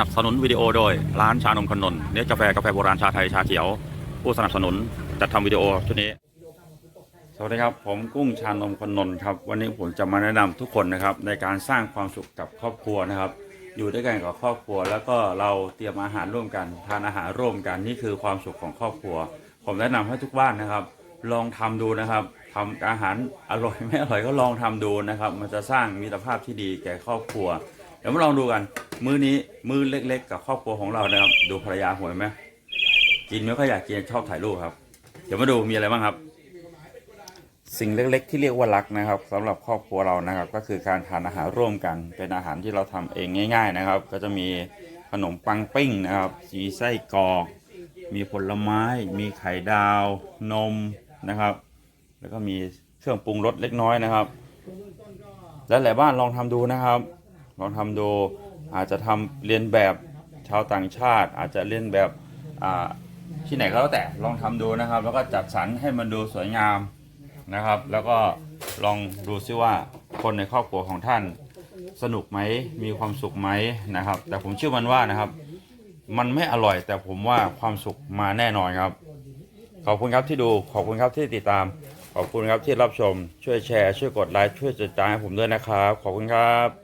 นับสนุนวิดีโอโดย ร้านชานมคนนนท์เนสกาแฟกาแฟโบราณชาไทยชาเขียว ผู้สนับสนุนจัดทำวิดีโอชุดนี้ สวัสดีครับ ผมกุ้งชานมคนนนท์ครับ วันนี้ผมจะมาแนะนำทุกคนนะครับ ในการสร้างความสุขกับครอบครัวนะครับ อยู่ด้วยกันกับครอบครัว แล้วก็เราเตรียมอาหารร่วมกันทานอาหารร่วมกันนี่คือความสุขของครอบครัว ผมแนะนำให้ทุกบ้านนะครับ ลองทำดูนะครับทำอาหารอร่อยไม่อร่อยก็ลองทำดูนะครับ มันจะสร้างมิตรภาพที่ดีแก่ครอบครัว ดี๋ยวมาลองดูกัน มื้อนี้มื้อเล็ก ๆ กับครอบครัวของเรานะครับ ดูภรรยาหวยไหมกินไม่ค่อยอยากกินชอบถ่ายรูปครับ เดี๋ยวมาดูมีอะไรบ้างครับ สิ่งเล็ก ๆ ที่เรียกว่ารักนะครับสำหรับครอบครัวเรานะครับ ก็คือการทานอาหารร่วมกัน เป็นอาหารที่เราทำเองง่าย ๆนะครับ ก็จะมีขนมปังปิ้งนะครับมีไส้กรอกมีผลไม้ มีไข่ดาว นมนะครับ แล้วก็มีเครื่องปรุงรสเล็กน้อยนะครับ และหลายบ้านลองทำดูนะครับ ลองทำดูอาจจะทำเรียนแบบชาวต่างชาติ อาจจะเรียนแบบอ่าที่ไหนก็แล้วแต่ลองทำดูนะครับ แล้วก็จัดสรรให้มันดูสวยงามนะครับ แล้วก็ลองดูซิว่าคนในครอบครัวของท่านสนุกไหมมีความสุขไหมนะครับ แต่ผมเชื่อมันว่านะครับ มันไม่อร่อยแต่ผมว่าความสุขมาแน่นอนครับ ขอบคุณครับที่ดูขอบคุณครับที่ติดตาม ขอบคุณครับที่รับชม ช่วยแชร์ ช่วยกดไลค์ช่วยติดตามให้ผมด้วยนะครับ ขอบคุณครับ